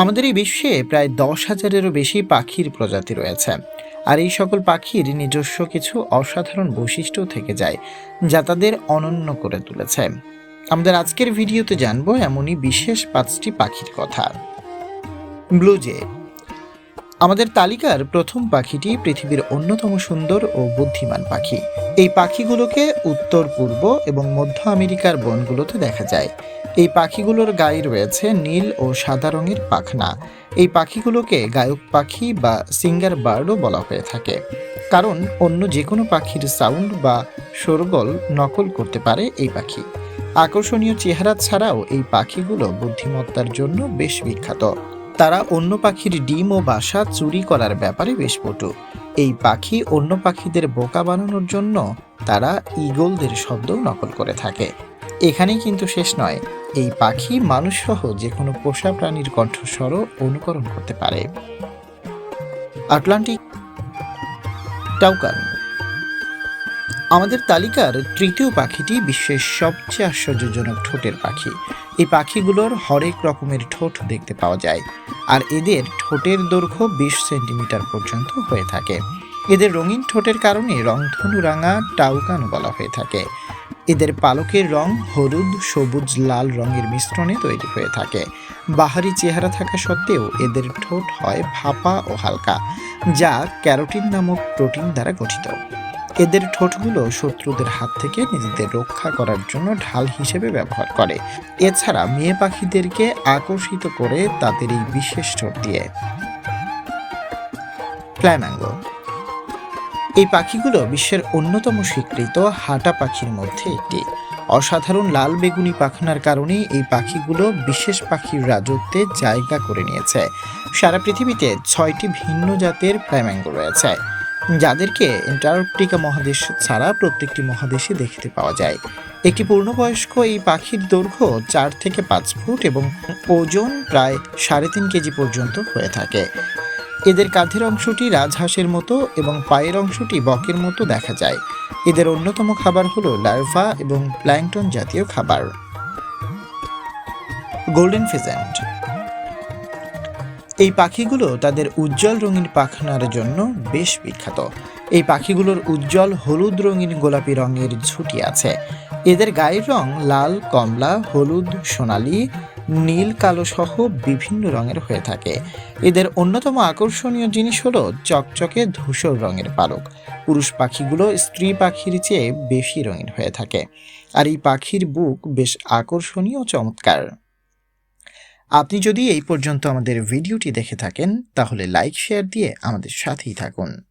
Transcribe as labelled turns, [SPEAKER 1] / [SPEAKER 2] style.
[SPEAKER 1] আমাদের এই বিশ্বে প্রায় দশ হাজারেরও বেশি পাখির প্রজাতি রয়েছে। আর এই সকল পাখির নিজস্ব কিছু অসাধারণ বৈশিষ্ট্য থেকে যায়, যা তাদের অনন্য করে তুলেছে। আমাদের আজকের ভিডিওতে জানব এমনই বিশেষ পাঁচটি পাখির কথা। ব্লু জে আমাদের তালিকার প্রথম পাখিটি পৃথিবীর অন্যতম সুন্দর ও বুদ্ধিমান পাখি। এই পাখিগুলোকে উত্তর, পূর্ব এবং মধ্য আমেরিকার বনগুলোতে দেখা যায়। এই পাখিগুলোর গায়ে রয়েছে নীল ও সাদা রঙের পাখনা। এই পাখিগুলোকে গায়ক পাখি বা সিঙ্গার বার্ডও বলা হয়ে থাকে। কারণ অন্য যে কোনো পাখির সাউন্ড বা শোরগোল নকল করতে পারে এই পাখি। আকর্ষণীয় চেহারা ছাড়াও এই পাখিগুলো বুদ্ধিমত্তার জন্য বেশ বিখ্যাত। তারা অন্য পাখির ডিম ও বাসা চুরি করার ব্যাপারে বেশ পটু এই পাখি অন্য পাখিদের বোকা বানানোর জন্য তারা ইগলদের শব্দ নকল করে থাকে। এখানেই কিন্তু শেষ নয়। এই পাখি মানুষসহ যে কোনো পোষা প্রাণীর কণ্ঠস্বরও অনুকরণ করতে পারে। Atlantic toucan. আমাদের তালিকার তৃতীয় পাখিটি বিশ্বের সবচেয়ে আশ্চর্যজনক ঠোঁটের পাখি। এই পাখিগুলোর হরেক রকমের ঠোঁট দেখতে পাওয়া যায় আর এদের ঠোঁটের দৈর্ঘ্য বিশ সেন্টিমিটার পর্যন্ত হয়ে থাকে। এদের রঙিন ঠোঁটের কারণে রংধনু রাঙা টাউকান বলা হয়ে থাকে। এদের পালকের রং হলুদ, সবুজ, লাল রঙের মিশ্রণে তৈরি হয়ে থাকে। বাহারি চেহারা থাকা সত্ত্বেও এদের ঠোঁট হয় ভাপা ও হালকা, যা ক্যারোটিন নামক প্রোটিন দ্বারা গঠিত। এদের ঠোঁটগুলো শত্রুদের হাত থেকে নিজেদের রক্ষা করার জন্য ঢাল হিসেবে ব্যবহার করে। এছাড়া মেয়ে পাখিদেরকে আকর্ষিত করে তাদের এই বিশেষ ঠোঁট দিয়ে। ফ্ল্যামাঙ্গো এই পাখিগুলো বিশ্বের অন্যতম স্বীকৃত হাঁটা পাখির মধ্যে একটি। অসাধারণ লাল বেগুনি পাখনার কারণে এই পাখিগুলো বিশেষ পাখির রাজত্বে জায়গা করে নিয়েছে। সারা পৃথিবীতে ছয়টি ভিন্ন জাতের ফ্ল্যামাঙ্গো রয়েছে। যাদেরকে অ্যান্টার্কটিকা মহাদেশ ছাড়া প্রত্যেকটি মহাদেশে দেখতে পাওয়া যায়। একটি পূর্ণবয়স্ক এই পাখির দৈর্ঘ্য চার থেকে পাঁচ ফুট এবং ওজন প্রায় সাড়ে তিন কেজি পর্যন্ত হয়ে থাকে। এদের কাঁধের অংশটি রাজহাঁসের মতো এবং পায়ের অংশটি বকের মতো দেখা যায়। এদের অন্যতম খাবার হলো লার্ভা এবং প্ল্যাংটন জাতীয় খাবার। গোল্ডেন ফিজেন্ট এই পাখিগুলো তাদের উজ্জ্বল রঙিন পাখনার জন্য বেশ বিখ্যাত। এই পাখিগুলোর উজ্জ্বল হলুদ রঙিন গোলাপি রঙের ঝুঁটি আছে। এদের গায়ের রং লাল, কমলা, হলুদ, সোনালী, নীল, কালো সহ বিভিন্ন রঙের হয়ে থাকে। এদের অন্যতম আকর্ষণীয় জিনিস হলো চকচকে ধূসর রঙের পালক। পুরুষ পাখিগুলো স্ত্রী পাখির চেয়ে বেশি রঙিন হয়ে থাকে। আর এই পাখির বুক বেশ আকর্ষণীয় চমৎকার। আপনি যদি এই পর্যন্ত আমাদের ভিডিওটি দেখে থাকেন, তাহলে লাইক শেয়ার দিয়ে আমাদের সাথেই থাকুন।